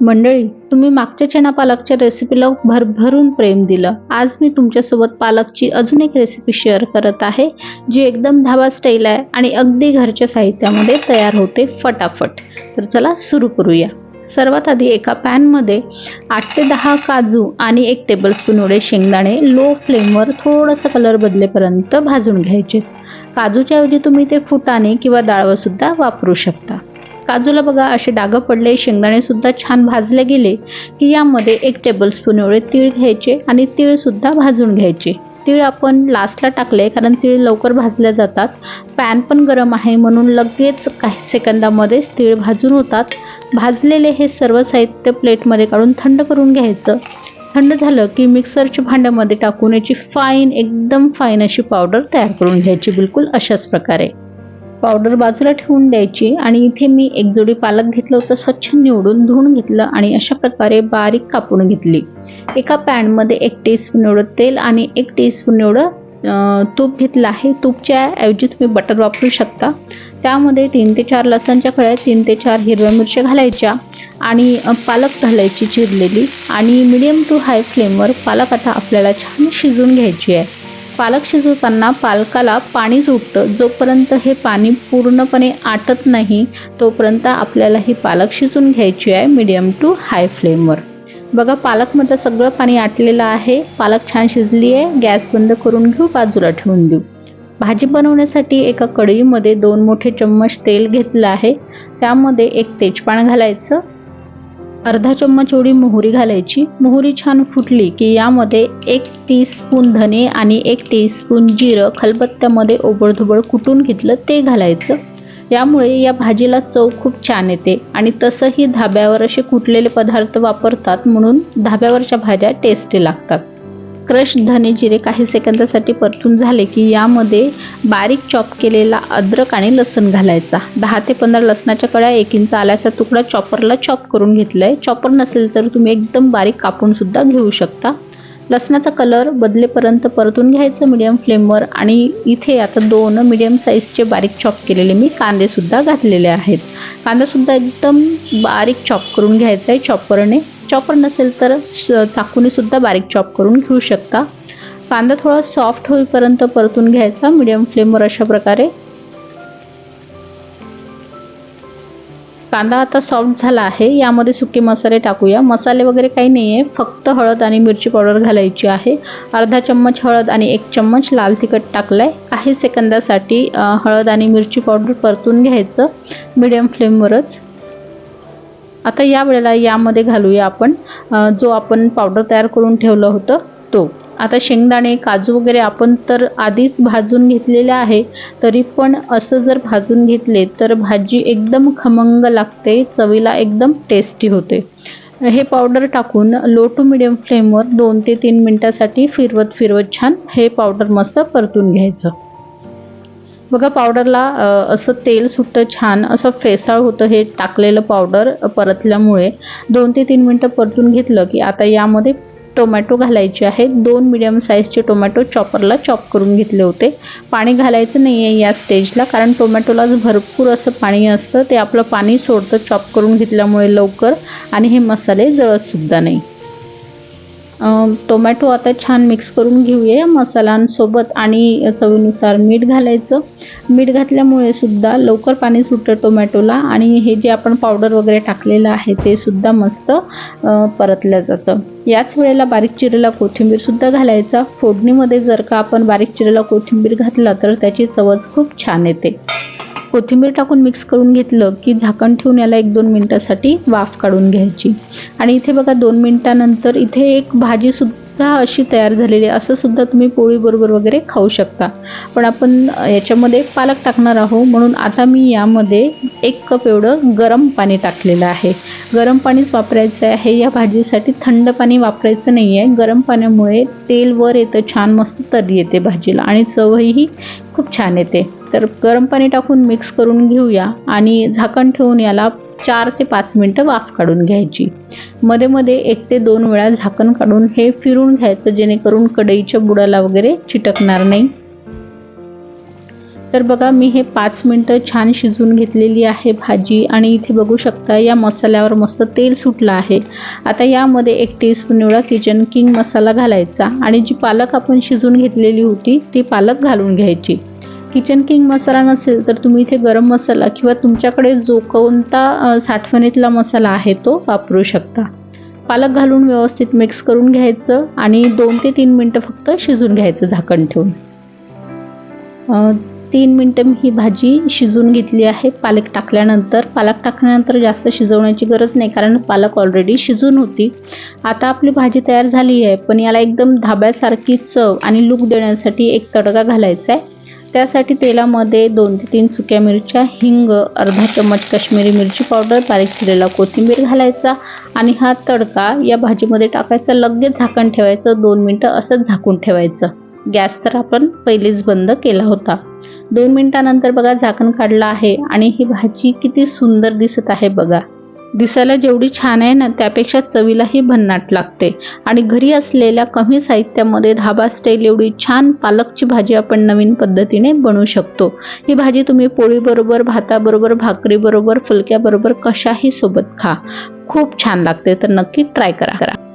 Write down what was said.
मंडळी तुम्ही मागच्या चणा पालकच्या रेसिपीला भरभरून प्रेम दिलं. आज मी तुमच्यासोबत पालकची अजून एक रेसिपी शेअर करत आहे जी एकदम धाबा स्टाईल आहे आणि अगदी घरच्या साहित्यामध्ये तयार होते फटाफट. तर चला सुरू करूया. सर्वात आधी एका पॅनमध्ये आठ ते दहा काजू आणि एक टेबलस्पून एवढे शेंगदाणे लो फ्लेमवर थोडंसं कलर बदलेपर्यंत भाजून घ्यायचे. काजूच्या ऐवजी तुम्ही ते फुटाणे किंवा डाळवंसुद्धा वापरू शकता. काजूला बघा असे डागं पडले शेंगदाणे सुद्धा छान भाजले गेले की यामध्ये एक टेबलस्पून एवढे तीळ घ्यायचे आणि तीळसुद्धा भाजून घ्यायचे. तीळ आपण लास्टला टाकले कारण तीळ लवकर भाजल्या जातात. पॅन पण गरम आहे म्हणून लगेच काही सेकंदामध्येच तीळ भाजून होतात. भाजलेले हे सर्व साहित्य प्लेटमध्ये काढून थंड करून घ्यायचं. थंड झालं की मिक्सरच्या भांड्यामध्ये टाकून याची फाईन एकदम फाईन अशी पावडर तयार करून घ्यायची बिलकुल अशाच प्रकारे. पावडर बाजूला ठेवून द्यायची आणि इथे मी एक जोडी पालक घेतलं होतं स्वच्छ निवडून धुवून घेतलं आणि अशा प्रकारे बारीक कापून घेतली. एका पॅनमध्ये एक टीस्पून एवढं तेल आणि एक टीस्पून एवढं तूप घेतलं आहे. तूपच्या ऐवजी तुम्ही बटर वापरू शकता. त्यामध्ये तीन ते चार लसणच्या कळ्या तीन ते चार हिरव्या मिरच्या घालायच्या आणि पालक घालायची चिरलेली. आणि मिडियम टू हाय फ्लेमवर पालक आता आपल्याला छान शिजवून घ्यायची आहे. पालक शिजवताना पालकाला पाणी सुटतं. जोपर्यंत हे पाणी पूर्णपणे आटत नाही तोपर्यंत आपल्याला ही पालक शिजवून घ्यायची आहे मिडियम टू हाय फ्लेमवर बघा पालकमधलं सगळं पाणी आटलेलं आहे. पालक छान शिजली आहे. गॅस बंद करून घेऊ बाजूला ठेवून देऊ. भाजी बनवण्यासाठी एका कढईमध्ये दोन मोठे चम्मच तेल घेतलं आहे. त्यामध्ये एक तेजपान घालायचं. अर्धा चम्मच एवढी मोहरी घालायची. मोहरी छान फुटली की यामध्ये एक टीस्पून धने आणि एक टीस्पून जिरं खलबत्त्यामध्ये ओबडधोबड कुटून घेतलं ते घालायचं. यामुळे या भाजीला चव खूप छान येते आणि तसंही धाब्यावर असे कुटलेले पदार्थ वापरतात म्हणून धाब्यावरच्या भाज्या टेस्टी लागतात. क्रश धने जिरे काही सेकंदासाठी परतून झाले की यामध्ये बारीक चॉप केलेला अद्रक आणि लसण घालायचा. दहा ते पंधरा लसणाच्या कळ्या एक इंच आल्याचा तुकडा चॉपरला चॉप करून घेतला आहे चॉपर नसेल तर तुम्ही एकदम बारीक कापूनसुद्धा घेऊ शकता. लसणाचा कलर बदलेपर्यंत परतून घ्यायचं मिडियम फ्लेमवर आणि इथे आता दोन मिडियम साईजचे बारीक चॉप केलेले मी कांदेसुद्धा घातलेले आहेत. कांदासुद्धा एकदम बारीक चॉप करून घ्यायचा आहे चॉपरने. चॉपर नसेल तर चाकूनेसुद्धा चाकूने सुद्धा बारीक चॉप करून घेऊ शकता. कांदा थोडा सॉफ्ट होईपर्यंत परतून घ्यायचा मिडियम फ्लेमवर अशा प्रकारे. कांदा आता सॉफ्ट झाला आहे यामध्ये सुके मसाले टाकूया. मसाले वगैरे काही नाही आहे फक्त हळद आणि मिरची पावडर घालायची आहे. अर्धा चम्मच हळद आणि एक चम्मच लाल तिखट टाकलं आहे काही सेकंदासाठी हळद आणि मिरची पावडर परतून घ्यायचं मिडियम फ्लेमवरच आता या वेळेला यामध्ये घालूया आपण जो आपण पावडर तयार करून ठेवलं होतं तो. आता शेंगदाणे काजू वगैरे आपण तर आधीच भाजून घेतलेले आहे तरी पण असं जर भाजून घेतले तर भाजी एकदम खमंग लागते चवीला एकदम टेस्टी होते. हे पावडर टाकून लो टू मिडियम फ्लेमवर दोन ते तीन मिनटासाठी फिरवत फिरवत छान हे पावडर मस्त परतून घ्यायचं. बघा पावडरला असं तेल सुटतं छान असं फेसाळ होतं हे टाकलेलं पावडर परतल्यामुळे दोन ते तीन मिनटं परतून घेतलं की आता यामध्ये टोमॅटो घालायचे आहेत. दोन मिडियम साईजचे टोमॅटो चॉपरला चॉप करून घेतले होते. पाणी घालायचं नाही आहे या स्टेजला कारण टोमॅटोला भरपूर असं पाणी असतं. ते आपलं पाणी सोडतं चॉप करून घेतल्यामुळे लवकर. आणि हे मसाले जळतसुद्धा नाही. टोमॅटो आता छान मिक्स करून घेऊया या मसाल्यांसोबत आणि चवीनुसार मीठ घालायचं. मीठ घातल्यामुळे सुद्धा लवकर पाणी सुटतं टोमॅटोला आणि हे जे आपण पावडर वगैरे टाकलेलं आहे ते सुद्धा मस्त परतलं जातं. याच वेळेला बारीक चिरेला कोथिंबीरसुद्धा घालायचा. फोडणीमध्ये जर का आपण बारीक चिरेला कोथिंबीर घातला तर त्याची चवच खूप छान येते. कोथिंबीर टाकून मिक्स करून घेतलं की झाकण ठेवून याला एक दोन मिनटासाठी वाफ काढून घ्यायची. आणि इथे बघा दोन मिनटानंतर इथे एक भाजीसुद्धा अशी तयार झालेली आहे. असं सुद्धा तुम्ही पोळीबरोबर वगैरे खाऊ शकता. पण आपण याच्यामध्ये पालक टाकणार आहोत. म्हणून आता मी यामध्ये एक कप एवढं गरम पाणी टाकलेलं आहे. गरम पाणीच वापरायचं आहे. या भाजीसाठी थंड पाणी वापरायचं नाही आहे गरम पाण्यामुळे तेल वर येतं छान मस्त तरी येते भाजीला. आणि चवही खूप छान येते. तर गरम पाणी टाकून मिक्स करून घेऊया आणि झाकण ठेवून याला चार ते पाच मिनटं वाफ काढून घ्यायची. मध्ये मध्ये एक ते दोन वेळा झाकण काढून हे फिरून घ्यायचं जेणेकरून कढईच्या बुडाला वगैरे चिटकणार नाही. तर बघा मी हे पाच मिनटं छान शिजवून घेतलेली आहे भाजी आणि इथे बघू शकता या मसाल्यावर मस्त तेल सुटलं आहे. आता यामध्ये एक टीस्पून एवढा किचन किंग मसाला घालायचा आणि जी पालक आपण शिजून घेतलेली होती ती पालक घालून घ्यायची. किचन किंग मसाला नसेल तर तुम्ही इथे गरम मसाला किंवा तुमच्याकडे जो कोणता साठवणीतला मसाला आहे तो वापरू शकता. पालक घालून व्यवस्थित मिक्स करून घ्यायचं आणि दोन ते तीन मिनटं फक्त शिजून घ्यायचं झाकण ठेवून. तीन मिनटं मी ही भाजी शिजवून घेतली आहे. पालक टाकल्यानंतर पालक टाकल्यानंतर जास्त शिजवण्याची गरज नाही कारण पालक ऑलरेडी शिजून होती. आता आपली भाजी तयार झाली आहे पण याला एकदम धाब्यासारखी चव आणि लूक देण्यासाठी एक तडका घालायचा आहे त्यासाठी तेलामध्ये दोन ते तीन सुक्या मिरच्या हिंग अर्धा चमच काश्मीरी मिरची पावडर बारीक चिरलेला कोथिंबीर घालायचा आणि हा तडका या भाजीमध्ये टाकायचा. लगेच झाकण ठेवायचं दोन मिनटं असंच झाकून ठेवायचं. गॅस तर आपण पहिलेच बंद केला होता. दोन मिनिटानंतर बघा झाकण काढलं आहे आणि ही भाजी किती सुंदर दिसत आहे बघा. दिसायला जेवढी छान आहे ना त्यापेक्षा चवीलाही भन्नाट लागते. आणि घरी असलेल्या कमी साहित्यामध्ये धाबा स्टाईल एवढी छान पालकची भाजी आपण नवीन पद्धतीने बनवू शकतो. ही भाजी तुम्ही पोळीबरोबर भाताबरोबर भाकरीबरोबर फुलक्याबरोबर कशाही सोबत खा. खूप छान लागते तर नक्की ट्राय करा करा.